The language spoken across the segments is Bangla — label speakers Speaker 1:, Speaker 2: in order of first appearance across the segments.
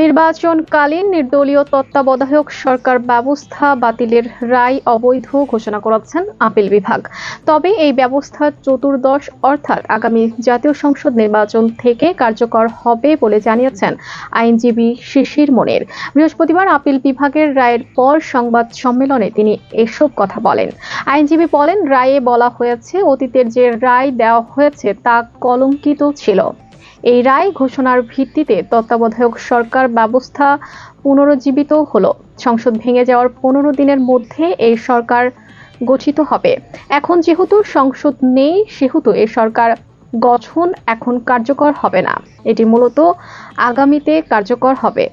Speaker 1: নির্বাচনকালীন নির্দলীয় তত্ত্বাবধায়ক সরকার ব্যবস্থা বাতিলের রায় অবৈধ ঘোষণা করেছেন আপিল বিভাগ। তবে এই ব্যবস্থা চতুর্দশ অর্থাৎ আগামী জাতীয় সংসদ নির্বাচন থেকে কার্যকর হবে বলে জানিয়েছেন আইনজীবী শিশির মনির। বৃহস্পতিবার আপিল বিভাগের রায়ের পর সংবাদ সম্মেলনে তিনি এসব কথা বলেন। আইনজীবী বলেন, রায়ে বলা হয়েছে, অতীতের যে রায় দেওয়া হয়েছে তা কলঙ্কিত ছিল। এই রায় ঘোষণার ভিত্তিতে তত্ত্বাবধায়ক সরকার ব্যবস্থা পুনরুজ্জীবিত হলো। সংসদ ভেঙে যাওয়ার পনেরো দিনের মধ্যে এই সরকার গঠিত হবে। এখন যেহেতু সংসদ নেই, সেহেতু এই সরকার গঠন এখন কার্যকর হবে না। এটি মূলত আগামীতে কার্যকর হবে।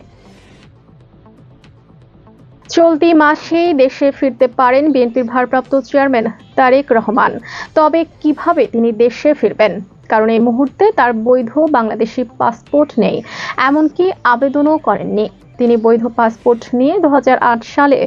Speaker 1: চলতি মাসেই দেশে ফিরতে পারেন বিএনপির ভারপ্রাপ্ত চেয়ারম্যান তারেক রহমান। তবে কীভাবে তিনি দেশে ফিরবেন? কারণ এই মুহূর্তে তার বৈধ বাংলাদেশি পাসপোর্ট নেই। এমনকি আবেদনও করেননি। তিনি বৈধ পাসপোর্ট নিয়ে দু হাজার আট সালে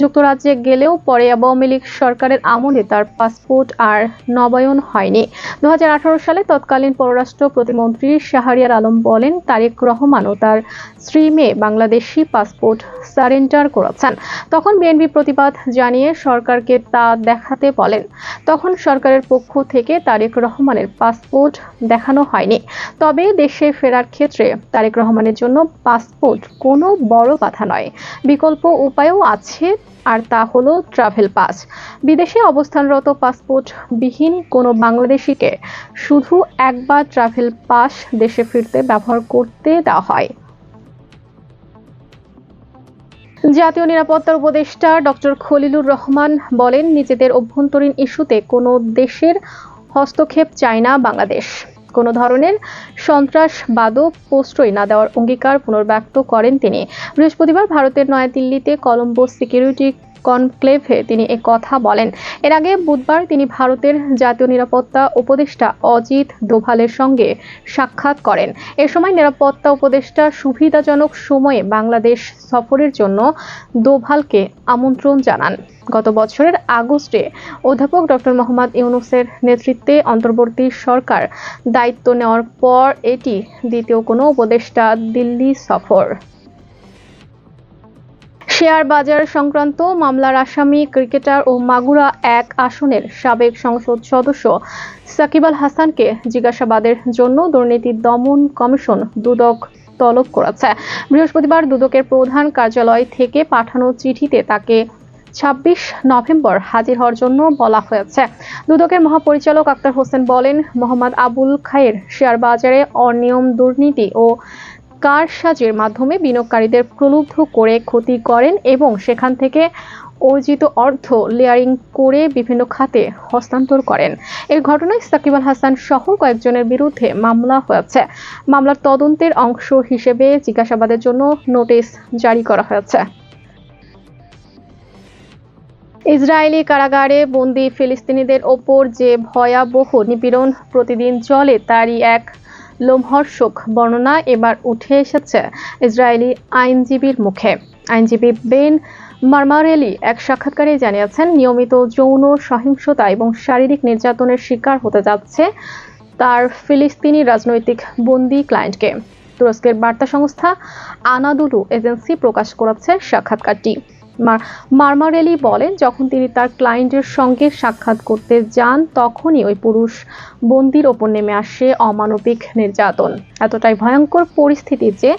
Speaker 1: যুক্তরাজ্যে গেলেও পরে আওয়ামী লীগ সরকারের আমলে তার পাসপোর্ট আর নবায়ন হয়নি। দু হাজার আঠারো সালে তৎকালীন পররাষ্ট্র প্রতিমন্ত্রী শাহরিয়ার আলম বলেন, তারেক রহমান ও তার স্ত্রী মেয়ে বাংলাদেশি পাসপোর্ট সারেন্ডার করেছেন। তখন বিএনপি প্রতিবাদ জানিয়ে সরকারকে তা দেখাতে বলেন। তখন সরকারের পক্ষ থেকে তারেক রহমানের পাসপোর্ট দেখানো হয়নি। তবে দেশে ফেরার ক্ষেত্রে তারেক রহমানের জন্য পাসপোর্ট কোনো বড় কথা নয়। বিকল্প উপায়ও আছে, আর তা হলো ট্রাভেল পাস বিদেশে অবস্থানরত পাসপোর্ট বিহীন কোনো বাংলাদেশিকে শুধু একবার ট্রাভেল পাস দেশে ফিরতে ব্যবহার করতে দেওয়া হয়। জাতীয় নিরাপত্তার উপদেষ্টা ডক্টর খলিলুর রহমান বলেন, নিজেদের অভ্যন্তরীণ ইস্যুতে কোনো দেশের হস্তক্ষেপ চায় না বাংলাদেশ। কোনো ধরনের সন্ত্রাসবাদও প্রশ্রয় না দেওয়ার অঙ্গীকার পুনর্ব্যক্ত করেন তিনি। বৃহস্পতিবার ভারতের নয়াদিল্লিতে কলম্বো সিকিউরিটি কনক্লেভে তিনি এ কথা বলেন। এর আগে বুধবার তিনি ভারতের জাতীয় নিরাপত্তা উপদেষ্টা অজিত দোভালের সঙ্গে সাক্ষাৎ করেন। এ সময় নিরাপত্তা উপদেষ্টা সুবিধাজনক সময়ে বাংলাদেশ সফরের জন্য দোভালকে আমন্ত্রণ জানান। গত বছরের আগস্টে অধ্যাপক ডক্টর মোহাম্মদ ইউনুসের নেতৃত্বে অন্তর্বর্তী সরকার দায়িত্ব নেওয়ার পর এটি দ্বিতীয় কোনো উপদেষ্টা দিল্লি সফর। শেয়ার বাজার সংক্রান্ত মামলার আসামি ক্রিকেটার ও মাগুরা এক আসনের সাবেক সংসদ সদস্য সাকিব আল হাসানকে জিজ্ঞাসাবাদের জন্য দুর্নীতি দমন কমিশন দুদক তলব করেছে। বৃহস্পতিবার দুদকের প্রধান কার্যালয় থেকে পাঠানো চিঠিতে তাকে ছাব্বিশ নভেম্বর হাজির হওয়ার জন্য বলা হয়েছে। দুদকের মহাপরিচালক আক্তার হোসেন বলেন, মোহাম্মদ আবুল খায়ের শেয়ার বাজারে অনিয়ম, দুর্নীতি ও কারসাজির মাধ্যমে বিনিয়োগকারীদের প্রলুব্ধ করে ক্ষতি করেন এবং সেখান থেকে অর্জিত অর্থ লেয়ারিং করে বিভিন্ন খাতে হস্তান্তর করেন। এর ঘটনায় সাকিব আল হাসান সহ কয়েকজনের বিরুদ্ধে মামলা হয়েছে। মামলার তদন্তের অংশ হিসেবে জিজ্ঞাসাবাদের জন্য নোটিশ জারি করা হয়েছে। ইসরায়েলি কারাগারে বন্দি ফিলিস্তিনিদের ওপর যে ভয়াবহ নিপীড়ন প্রতিদিন চলে, তারই এক লোমহর্ষক বর্ণনা এবার উঠে এসেছে ইসরায়েলি আইনজীবীর মুখে। আইনজীবী বেন মারমারেলি এক সাক্ষাৎকারে জানিয়েছেন, নিয়মিত যৌন সহিংসতা এবং শারীরিক নির্যাতনের শিকার হতে যাচ্ছে তার ফিলিস্তিনি রাজনৈতিক বন্দি ক্লায়েন্টকে। তুরস্কের বার্তা সংস্থা আনাদুলু এজেন্সি প্রকাশ করেছে সাক্ষাৎকারটি। মারমারেলি বলেন, যখন তিনি তার ক্লায়েন্টের সঙ্গে সাক্ষাৎ করতে যান, তখনই ওই পুরুষ বন্দির ওপর নেমে আসে অমানবিক নির্যাতন। এতটাই ভয়ঙ্কর পরিস্থিতি যে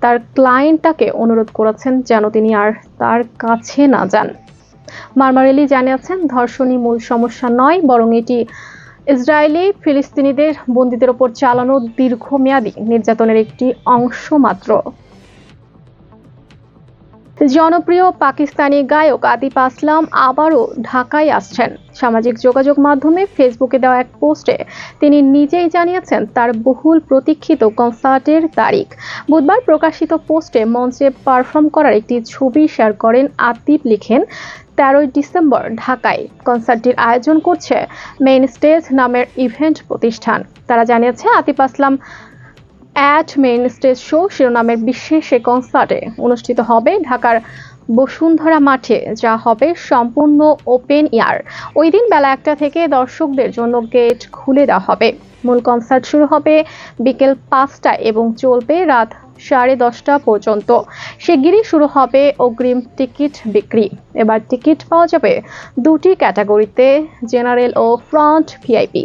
Speaker 1: তার ক্লায়েন্টটাকে অনুরোধ করেছেন যেন তিনি আর তার কাছে না যান। মারমারেলি জানিয়েছেন, ধর্ষণই মূল সমস্যা নয়, বরং এটি ইসরায়েলি ফিলিস্তিনিদের বন্দীদের ওপর চালানো দীর্ঘমেয়াদী নির্যাতনের একটি অংশ মাত্র। জনপ্রিয় পাকিস্তানি গায়ক আতিফ আসলাম আবারও ঢাকায় আসছেন। সামাজিক যোগাযোগ মাধ্যমে ফেসবুকে দেওয়া এক পোস্টে তিনি নিজেই জানিয়েছেন তার বহুল প্রতীক্ষিত কনসার্টের তারিখ। বুধবার প্রকাশিত পোস্টে মঞ্চে পারফর্ম করার একটি ছবি শেয়ার করেন আতিফ লিখেন, তেরোই ডিসেম্বর ঢাকায় কনসার্টটির আয়োজন করছে মেইন স্টেজ নামের ইভেন্ট প্রতিষ্ঠান। তারা জানিয়েছে Atif Aslam at main stage show শিরোনামের বিশেষ এ কনসার্টে অনুষ্ঠিত হবে ঢাকার বসুন্ধরা মাঠে, যা হবে সম্পূর্ণ ওপেন ইয়ার ওই দিন বেলা একটা থেকে দর্শকদের জন্য গেট খুলে দেওয়া হবে। মূল কনসার্ট শুরু হবে বিকেল পাঁচটায় এবং চলবে রাত সাড়ে দশটা পর্যন্ত। শিগগিরই শুরু হবে অগ্রিম টিকিট বিক্রি। এবার টিকিট পাওয়া যাবে দুটি ক্যাটাগরিতে, জেনারেল ও ফ্রন্ট ভিআইপি।